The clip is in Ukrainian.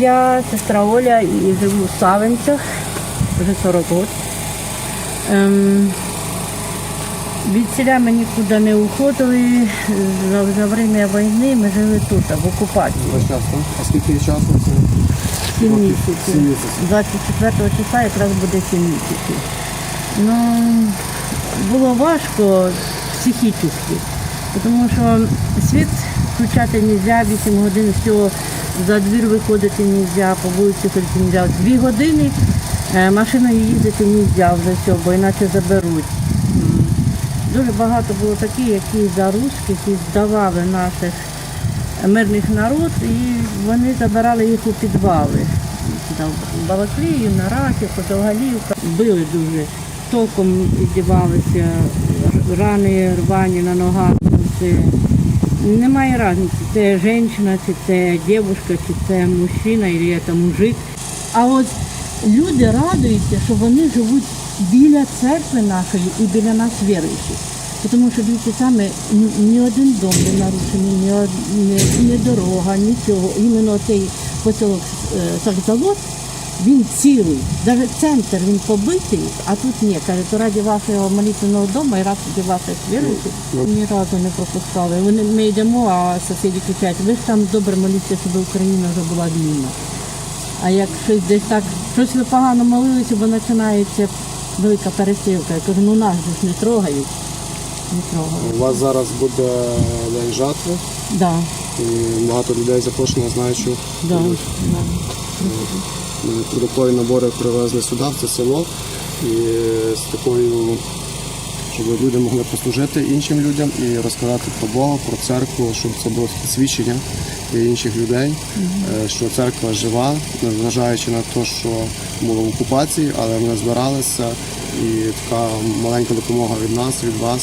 Я сестра Оля і живу в Савинцях вже 40 років. Ем, від селя ми нікуди не уходили. За, за время війни ми жили тут, в окупації. Весь час, так? А скільки часу це? 7 Років місяців. сім місяців. 24 числа якраз буде 7 місяців. Ну, було важко психічно, тому що світ включати не можна, 8 годин всього, за двір виходити не можна, по вулиці ходити не можна. Дві години е, машиною їздити не можна вже все, бо іначе заберуть. Дуже багато було таких, які за русських і здавали наших мирних народ, і вони забирали їх у підвали. Балаклію, на Рахів, Довгалівка. Били дуже. Током здівалися, рани рвані на ногах. Немає різниці, це жінка, чи це дівчинка, чи це мужчина, і це мужик. А от люди радуються, що вони живуть біля церкви нашої і біля нас віруючих. Тому що дивіться, саме ні, один дом не нарушений, ні, ні, ні дорога, нічого. Іменно цей поселок е, Сахзавод, він цілий. Навіть центр він побитий, а тут ні. Каже, то раді вашого молитвеного дому і раді ваших віруючих ні разу не пропускали. Вони ми йдемо, а сусіди кричать, ви ж там добре моліться, щоб Україна вже була вільна. А як щось десь так, щось ви погано молилися, бо починається велика пересилка. Я кажу, ну нас ж не трогають. Не трогають. У вас зараз буде день жатви, Да, і багато людей запрошено, я знаю, що да, продуктові набори привезли сюди, в це село, і з такою, щоб люди могли послужити іншим людям і розказати про Бога, про церкву, щоб це було таке свідчення для інших людей, е, що церква жива, незважаючи на те, що було в окупації, але ми збиралися, і така маленька допомога від нас, від вас